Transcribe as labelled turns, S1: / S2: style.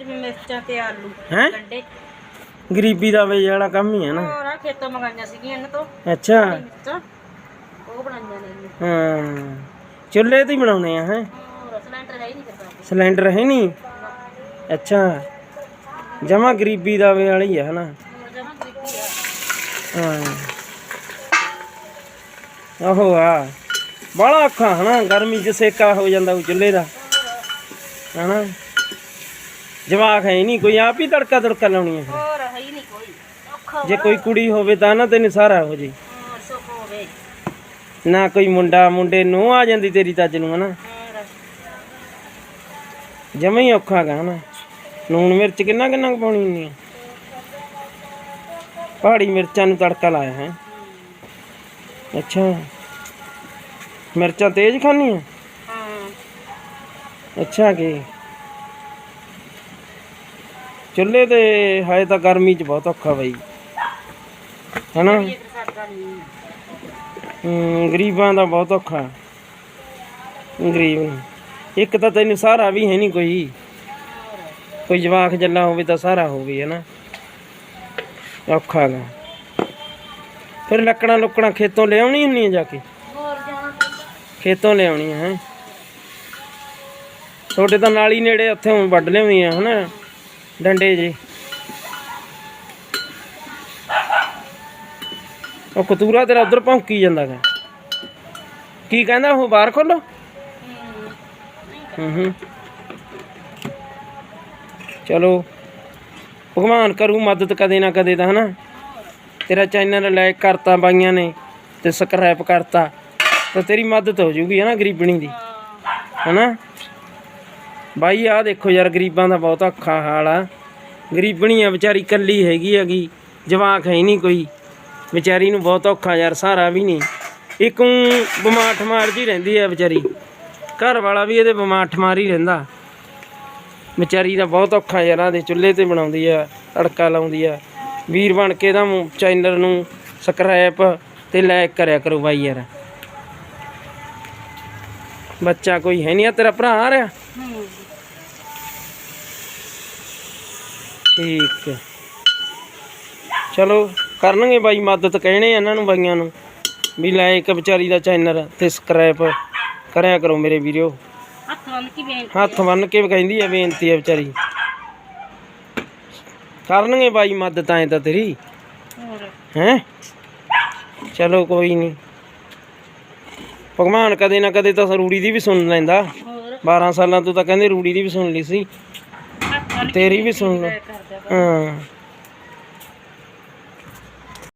S1: ਜਿਵੇਂ ਮਿਰਚਾਂ ਤੇ ਆਲੂ
S2: ਹੈਂ?
S1: ਗੰਡੇ
S2: ਗਰੀਬੀ ਦਾ ਵੇ ਵਾਲਾ ਕੰਮ ਹੀ ਹੈ ਨਾ।
S1: ਹੋਰ ਆ ਖੇਤੋਂ ਮੰਗਾਈਆਂ ਸੀਗੀਆਂ ਇਹਨਾਂ ਤੋਂ।
S2: ਅੱਛਾ।
S1: ਮਿਰਚਾਂ ਉਹ ਬਣਾਈਆਂ ਨੇ ਇਹਨੇ।
S2: ਹਾਂ। ਚੁੱਲ੍ਹੇ ਤੇ ਹੀ ਬਣਾਉਣੇ ਆ ਹੈ?
S1: ਹੋਰ ਸਿਲੰਡਰ ਹੈ ਹੀ ਨਹੀਂ ਕਰਦਾ।
S2: ਸਿਲੰਡਰ ਹੈ ਨਹੀਂ? ਅੱਛਾ। ਜਮਾ ਗਰੀਬੀ ਦਾ ਵੇ ਵਾਲੀ ਹੈ ਹਨਾ?
S1: ਹੋਰ ਜਮਾ ਗਰੀਬੀ ਆ।
S2: ਹਾਂ। ਆਹੋ ਆ। ਬੜਾ ਔਖਾ ਹਨਾ? ਗਰਮੀ ਚ ਸੇਕਾ ਹੋ ਜਾਂਦਾ ਉਹ ਚੁੱਲ੍ਹੇ ਦਾ। ਹਨਾ? ਜਵਾਕ ਹੈ ਨਹੀਂ ਕੋਈ ਆਪ ਹੀ ਤੜਕਾ ਤੜਕਾ ਲਾਉਣੀ ਹੈ। ਫਿਰ।
S1: ਹੋਰ ਹੈ ਹੀ ਨਹੀਂ ਕੋਈ। ਔਖਾ
S2: ਜੇ ਕੋਈ ਕੁੜੀ ਹੋਵੇ ਤਾਂ ਨਾ ਤੈਨੂੰ ਸਾਰਾ ਹੋ ਜੇ।
S1: ਹੋਰ ਸੁੱਖ ਹੋਵੇ।
S2: ਨਾ ਕੋਈ ਮੁੰਡਾ ਮੁੰਡੇ ਨੂੰ ਆ ਜਾਂਦੀ ਤੇਰੀ ਤੱਜ ਨੂੰ ਹਨਾ?
S1: ਹੋਰ।
S2: ਜਮਾ ਹੀ ਔਖਾ ਗਾ ਹਨਾ? ਨੂਣ ਮਿਰਚ ਕਿੰਨਾ ਕਿੰਨਾ ਕੁ ਪਾਉਣੀ ਹੁੰਦੀ ਆ ਪਹਾੜੀ ਮਿਰਚਾਂ ਨੂੰ ਤੜਕਾ ਲਾਇਆ ਹੈ। ਅੱਛਾ। ਮਿਰਚਾਂ ਤੇਜ਼ ਖਾਣੀ ਆ
S1: ਹਾਂ।
S2: ਅੱਛਾ ਕੀ? ਚੁੱਲ੍ਹੇ ਤੇ ਹਾਏ ਤਾਂ ਗਰਮੀ ਚ ਬਹੁਤ ਔਖਾ ਬਈ। ਹਨਾ?
S1: ਇਹ
S2: ਗਰੀਬਾਂ ਦਾ ਬਹੁਤ ਔਖਾ। ਗਰੀਬ ਨੂੰ। ਇੱਕ ਤਾਂ ਤੈਨੂੰ ਸਹਾਰਾ ਵੀ ਹੈ ਨਹੀਂ ਕੋਈ। ਕੋਈ ਜਵਾਕ ਜੱਲਾ ਹੋਵੇ ਤਾਂ ਸਹਾਰਾ ਹੋਵੇ, ਹਨਾ? ਔਖਾ ਗਾ। ਫਿਰ ਲੱਕੜਾਂ ਲੁੱਕੜਾਂ ਖੇਤੋਂ ਲਿਆਉਣੀ ਹੁੰਦੀਆਂ ਜਾ ਕੇ? ਖੇਤੋਂ ਲਿਆਉਣੀ ਹੈ? ਤੁਹਾਡੇ ਤਾਂ ਨਾਲੀ ਨੇੜੇ ਉੱਥੇ ਵੱਢ ਲਿਆਉਂਦੀਆਂ ਹਨਾ? ਡੰਡੇ ਜੇ। ਉਹ ਕਤੂਰਾ ਤੇਰਾ ਉਧਰ ਭੌਂਕੀ ਜਾਂਦਾ ਗਾ। ਕੀ ਕਹਿੰਦਾ ਉਹ ਬਾਹਰ ਖੋਲੋ? ਹੂੰ ਹੂੰ। ਚਲੋ ਭਗਵਾਨ ਕਰੂ ਮਦਦ ਕਦੇ ਨਾ ਕਦੇ ਤਾਂ ਹਨਾ? ਤੇਰਾ ਚੈਨਲ ਲਾਇਕ ਕਰਤਾ ਬਾਈਆਂ ਨੇ ਤੇ ਸਬਸਕ੍ਰਾਈਬ ਕਰਤਾ ਤਾਂ ਤੇਰੀ ਮਦਦ ਹੋ ਜੂਗੀ ਹਨਾ ਗਰੀਬਣੀ ਦੀ? ਹਨਾ? ਬਾਈ, ਆਹ ਦੇਖੋ ਯਾਰ, ਗਰੀਬਾਂ ਦਾ ਬਹੁਤ ਔਖਾ ਹਾਲ ਆ। ਗਰੀਬਣੀ ਆ ਵਿਚਾਰੀ ਕੱਲੀ ਹੈਗੀ ਹੈਗੀ, ਜਵਾਕ ਹੈ ਹੀ ਨਹੀਂ ਕੋਈ। ਵਿਚਾਰੀ ਨੂੰ ਬਹੁਤ ਔਖਾ ਯਾਰ ਸਹਾਰਾ ਵੀ ਨਹੀਂ। ਇੱਕ ਬਿਮਾਰ ਠਮਾਰ ਜੀ ਰਹਿੰਦੀ ਆ ਵਿਚਾਰੀ। ਘਰ ਵਾਲਾ ਵੀ ਇਹਦੇ ਬਿਮਾਰ ਠਮਾਰ ਹੀ ਰਹਿੰਦਾ। ਵਿਚਾਰੀ ਦਾ ਬਹੁਤ ਔਖਾ ਯਾਰ ਆਦੇ ਚੁੱਲ੍ਹੇ ਤੇ ਬਣਾਉਂਦੀ ਆ, ਤੜਕਾ ਲਾਉਂਦੀ ਆ। ਵੀਰ ਬਣ ਕੇ ਇਹਦਾ ਚੈਨਲ ਨੂੰ ਸਬਸਕ੍ਰਾਈਬ ਤੇ ਲਾਈਕ ਕਰਿਆ ਕਰੋ ਬਾਈ ਯਾਰ। ਬੱਚਾ ਕੋਈ ਹੈ ਨਹੀਂ ਆ, ਤੇਰਾ ਭਰਾ ਆ ਰਿਹਾ? ਠੀਕ ਹੈ। ਚਲੋ ਕਰਨਗੇ ਬਾਈ ਮਦਦ ਕਹਿਣੇ ਇਹਨਾਂ ਨੂੰ ਬਾਈਆਂ ਨੂੰ ਵੀ ਲਾਇਕ ਵਿਚਾਰੀ ਦਾ ਚੈਨਲ ਤੇ ਸਬਸਕ੍ਰਾਈਬ ਕਰਿਆ ਕਰੋ ਮੇਰੇ ਵੀਡੀਓ
S1: ਹੱਥ ਕੀ ਬੇਨ
S2: ਹੱਥ ਬੰਨ ਕੇ ਕਹਿੰਦੀ ਆ ਬੇਨਤੀ ਆ ਵਿਚਾਰੀ। ਕਰਨਗੇ ਬਾਈ ਮਦਦ ਐ ਤਾਂ ਤੇਰੀ। ਹੈ? ਚਲੋ ਕੋਈ ਨਹੀਂ। ਭਗਵਾਨ ਕਦੇ ਨਾ ਕਦੇ ਤਾਂ ਰੂੜੀ ਦੀ ਵੀ ਸੁਣ ਲੈਂਦਾ।
S1: ਹੋਰ?
S2: 12 ਸਾਲਾਂ ਤੋਂ ਤਾਂ ਕਹਿੰਦੇ ਰੂੜੀ ਦੀ ਵੀ ਸੁਣ ਲਈ ਸੀ। ਤੇਰੀ ਵੀ ਸੁਣ ਲਓ।
S1: ਕਰਦਾ
S2: ਹਾਂ।